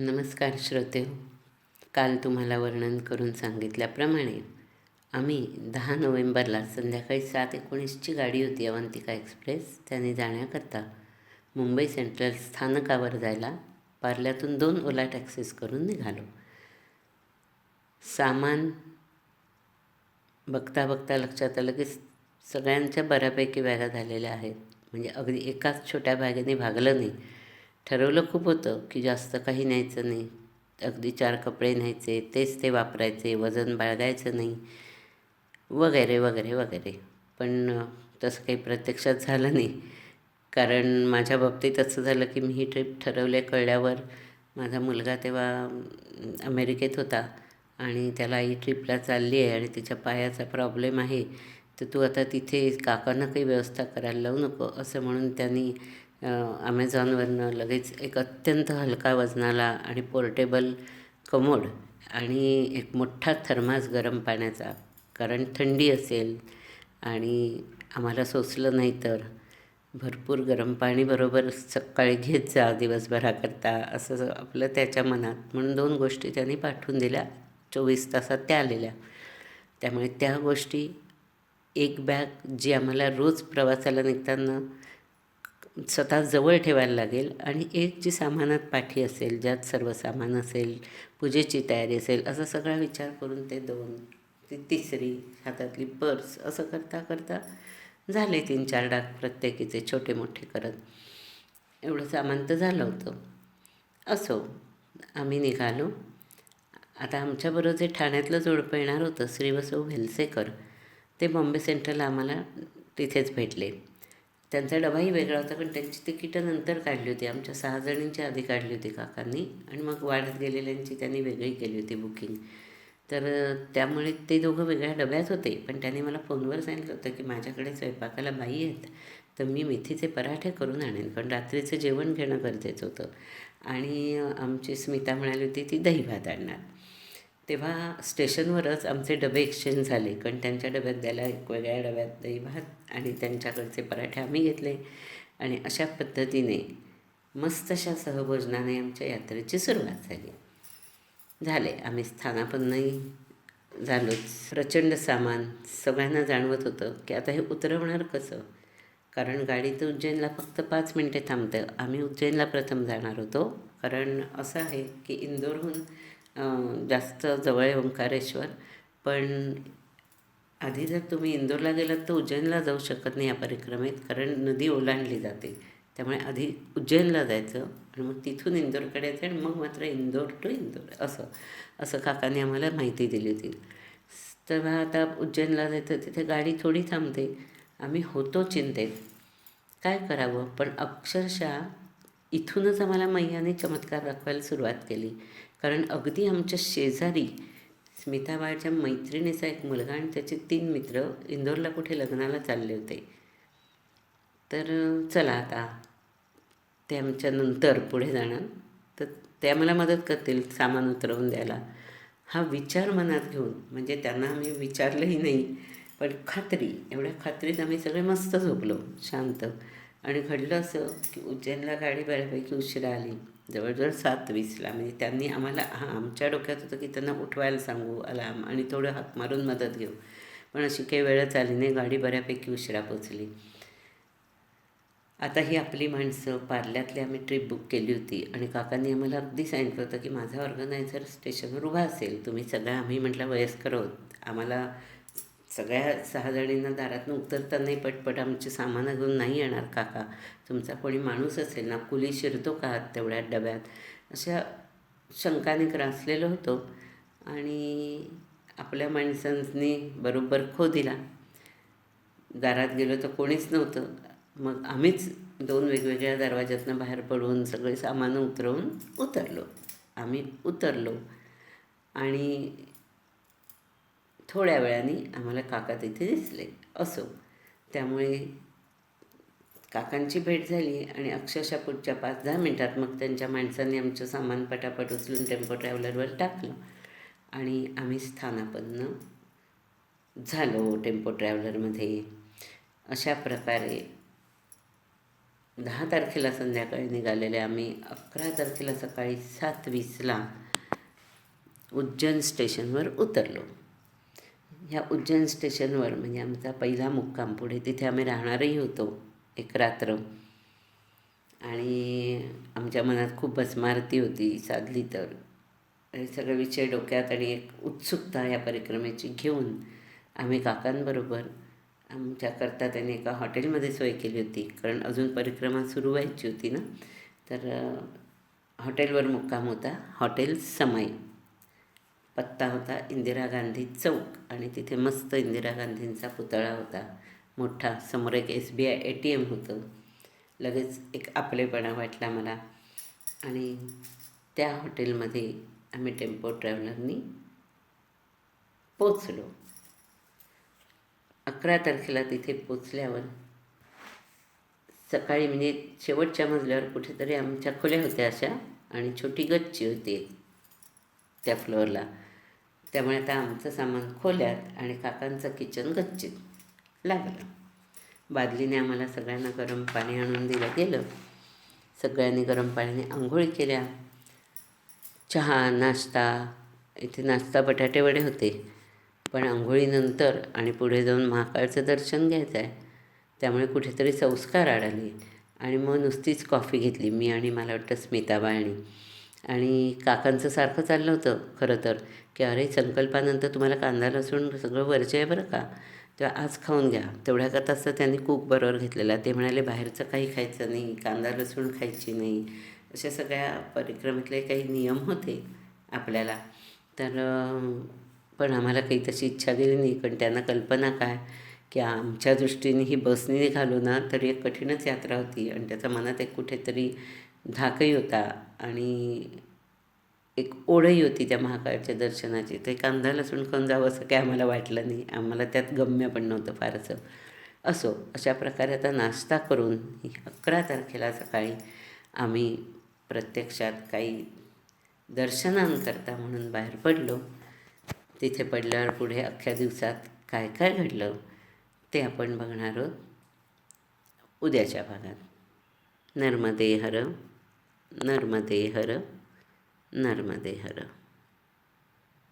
नमस्कार श्रोते. काल तुम्हाला वर्णन करून सांगितल्याप्रमाणे आम्ही दहा नोव्हेंबरला संध्याकाळी सात एकोणीसची गाडी होती अवंतिका एक्सप्रेस. त्याने जाण्याकरता मुंबई सेंट्रल स्थानकावर जायला पार्ल्यातून दोन ओला टॅक्सीज करून निघालो. सामान बघता बघता लक्षात आलं की सगळ्यांच्या बऱ्यापैकी बॅगा झालेल्या आहेत. म्हणजे अगदी एकाच छोट्या बॅगेने भागलं नाही. ठरवलं खूप होतं की जास्त काही न्यायचं नाही. अगदी चार कपडे न्यायचे तेच ते वापरायचे वजन बाळगायचं नाही. वगैरे वगैरे वगैरे. पण तसं काही प्रत्यक्षात झालं नाही. कारण माझ्या बाबतीत असं झालं की मी ही ट्रिप ठरवले कळल्यावर माझा मुलगा तेव्हा अमेरिकेत होता आणि त्याला आई ट्रिपला चालली आहे आणि तिच्या पायाचा प्रॉब्लेम आहे. तर तू आता तिथे काकांना काही व्यवस्था करायला लावू नको असं म्हणून त्यांनी ॲमेझॉनवरनं लगेच एक अत्यंत हलका वजनाला आणि पोर्टेबल कमोड आणि एक मोठा थर्मास गरम पाण्याचा कारण थंडी असेल आणि आम्हाला सोचलं नाही तर भरपूर गरम पाणी बरोबर सकाळी घेत जा दिवसभराकरता असं आपलं त्याच्या मनात म्हणून दोन गोष्टी त्यांनी पाठवून दिल्या चोवीस तासात त्या आलेल्या. त्यामुळे त्या गोष्टी एक बॅग जी आम्हाला रोज प्रवासाला निघताना स्वतः जवळ ठेवायला लागेल आणि एक जी सामानात पाठी असेल ज्यात सर्व सामान असेल पूजेची तयारी असेल असा सगळा विचार करून ते दोन ती तिसरी हातातली पर्स असं करता करता झाले तीन चार डाग प्रत्येकीचे छोटे मोठे करत. एवढं सामान तर झालं होतं. असो आम्ही निघालो. आता आमच्याबरोबर जे ठाण्यातलं जोडपं येणार होतं श्रीवसव भेलसेकर ते बॉम्बे सेंट्रल आम्हाला तिथेच भेटले. त्यांचा डबाही वेगळा होता पण त्यांची तिकीटं नंतर काढली होती. आमच्या सहा जणींच्या आधी काढली होती काकांनी आणि मग वाढत गेलेल्यांची त्यांनी वेगळी केली होती बुकिंग. तर त्यामुळे ते दोघं वेगळ्या डब्यात होते. पण त्यांनी मला फोनवर सांगितलं होतं की माझ्याकडे स्वयंपाकाला बाई आहेत तर मी मेथीचे पराठे करून आणेन पण रात्रीचं जेवण घेणं गरजेचं होतं. आणि आमची स्मिता म्हणाली होती ती दही भात आणणार. तेव्हा स्टेशनवरच आमचे डबे एक्सचेंज झाले. कारण त्यांच्या डब्यात द्यायला एक वेगळ्या डब्यात दही भात आणि त्यांच्याकडचे पराठे आम्ही घेतले. आणि अशा पद्धतीने मस्त अशा सहभोजनाने आमच्या यात्रेची सुरुवात झाली. झाले. आम्ही स्थानापन्नही झालोच प्रचंड सामान सगळ्यांना जाणवत होतं की आता हे उतरवणार कसं? कारण गाडी तर उज्जैनला फक्त पाच मिनटे थांबतं. आम्ही उज्जैनला प्रथम जाणार होतो. कारण असं आहे की इंदोरहून जास्त जवळ आहे ओंकारेश्वर. पण आधी जर तुम्ही इंदोरला गेलात तर उज्जैनला जाऊ शकत नाही या परिक्रमेत कारण नदी ओलांडली जाते. त्यामुळे आधी उज्जैनला जायचं आणि मग तिथून इंदोरकडे यायचं आणि मग मात्र इंदोर टू इंदोर असं असं काकाने आम्हाला माहिती दिली होती तेव्हा आता उज्जैनला जायचं तिथे गाडी थोडी थांबते. आम्ही होतो चिंतेत. काय करावं? पण अक्षरशः इथूनच आम्हाला मैयाने चमत्कार दाखवायला सुरुवात केली. कारण अगदी आमच्या शेजारी स्मिताबाळच्या मैत्रिणीचा एक मुलगा आणि त्याचे तीन मित्र इंदोरला कुठे लग्नाला चालले होते. तर चला आता. ते आमच्या नंतर पुढे जाणार. तर ते आम्हाला मदत करतील सामान उतरवून द्यायला. हा विचार मनात घेऊन म्हणजे त्यांना आम्ही विचारलंही नाही पण खात्री एवढ्या खात्रीत आम्ही सगळे मस्त झोपलो शांत. आणि घडलं असं की उज्जैनला गाडी बऱ्यापैकी उशिरा आली. जवळजवळ सात वीसला. म्हणजे त्यांनी आम्हाला हां आमच्या डोक्यात होतं की त्यांना उठवायला सांगू अलाम आणि थोडं हाक मारून मदत घेऊ. पण अशी काही वेळच आली नाही गाडी बऱ्यापैकी उशिरा पोचली आता ही आपली माणसं पार्ल्यातली आम्ही ट्रिप बुक केली होती आणि काकांनी आम्हाला अगदी सांगितलं होतं की माझा ऑर्गनायझर स्टेशनवर उभा असेल. तुम्ही सगळ्या आम्ही म्हटलं वयस्कर आहोत. आम्हाला सगळ्या सहा जणींना उतरतानाही पटपट आमची सामानं घेऊन नाही येणार काका. तुमचा कोणी माणूस असेल ना कुली शिरतो का तेवढ्या डब्यात? अशा शंकाने ग्रासलेलो होतो आणि आपल्या माणसांनी बरोबर खो दिला. दारात गेलो तर कोणीच नव्हतं. मग आम्हीच दोन वेगवेगळ्या दरवाज्यातनं बाहेर पडून सगळे सामानं उतरवून उतरलो. आम्ही उतरलो. आणि थोड्या वेळाने आम्हाला काका तिथे दिसले. असो. त्यामुळे काकांची भेट झाली आणि अक्षरशः पुढच्या पाच दहा मिनटात मग त्यांच्या माणसांनी आमचं सामान पटापट उचलून टेम्पो ट्रॅव्हलरवर टाकलं. आणि आम्ही स्थानापन्न झालो टेम्पो ट्रॅव्हलरमध्ये. अशा प्रकारे दहा तारखेला संध्याकाळी निघालेले आम्ही. अकरा तारखेला सकाळी सात वीसला उज्जैन स्टेशनवर उतरलो. ह्या उज्जैन स्टेशनवर म्हणजे आमचा पहिला मुक्काम पुढे तिथे आम्ही राहणारही होतो एक रात्र. आणि आमच्या मनात खूप भस्मारती होती साधली तर. हे सगळे विषय डोक्यात आणि एक उत्सुकता या परिक्रमेची घेऊन आम्ही काकांबरोबर आमच्याकरता त्यांनी एका हॉटेलमध्ये सोय केली होती. कारण अजून परिक्रमा सुरू व्हायची होती ना? तर हॉटेलवर मुक्काम होता. हॉटेल समाई पत्ता होता इंदिरा गांधी चौक आणि तिथे मस्त इंदिरा गांधींचा पुतळा होता. मोठा समोर एक S B I A T M होतं. लगेच एक आपलेपणा वाटला मला. आणि त्या हॉटेलमध्ये आम्ही टेम्पो ट्रॅव्हलरनी पोचलो अकरा तारखेला तिथे पोचल्यावर सकाळी म्हणजे शेवटच्या मजल्यावर कुठेतरी आमच्या खोल्या होत्या अशा आणि छोटी गच्ची होती त्या फ्लोअरला. त्यामुळे आता आमचं सामान खोल्यात आणि काकांचं किचन गच्चीत लागलं. बादलीने आम्हाला सगळ्यांना गरम पाणी आणून दिलं गेलं. सगळ्यांनी गरम पाण्याने आंघोळी केल्या. चहा नाश्ता इथे नाश्ता बटाटेवडे होते. पण आंघोळीनंतर आणि पुढे जाऊन महाकाळचं दर्शन घ्यायचं आहे त्यामुळे कुठेतरी संस्कार आढळले आणि मग नुसतीच कॉफी घेतली मी आणि मला वाटतं स्मिता बाळणी आणि काकांचं सारखं चाललं होतं खरं तर की अरे संकल्पानंतर तुम्हाला कांदा लसूण सगळं वरचे आहे बरं का तेव्हा आज खाऊन घ्या. तेवढ्याकरताच तर त्यांनी कूक बरोबर घेतलेला. ते म्हणाले बाहेरचं काही खायचं नाही कांदा लसूण खायची नाही. अशा सगळ्या परिक्रमेतले काही नियम होते आपल्याला. तर पण आम्हाला काही तशी इच्छा गेली नाही. कारण त्यांना कल्पना काय की आमच्या दृष्टीने ही बसने निघालो ना तर एक कठीणच यात्रा होती. आणि त्याचा मनात एक कुठेतरी धाकही होता आणि एक ओढही होती त्या महाकाळच्या दर्शनाची. ते कांदा लसूण खाऊन जावं असं काही आम्हाला वाटलं नाही. आम्हाला त्यात गम्य पण नव्हतं फारसं. असो अशा प्रकारे आता नाश्ता करून अकरा तारखेला सकाळी आम्ही प्रत्यक्षात काही दर्शनांकरता म्हणून बाहेर पडलो. तिथे पडल्यावर पुढे अख्ख्या दिवसात काय काय घडलं ते आपण बघणार आहोत उद्याच्या भागात. നർമ്മദേഹര നർമ്മദേഹര നർമ്മദേഹര.